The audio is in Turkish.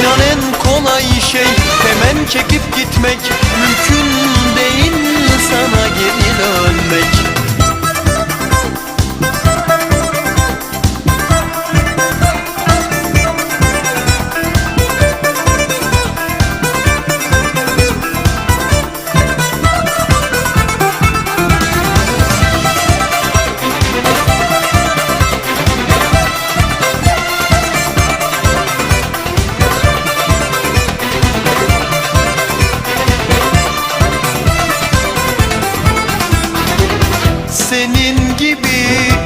İnan kolay şey Hemen çekip gitmek senin gibi.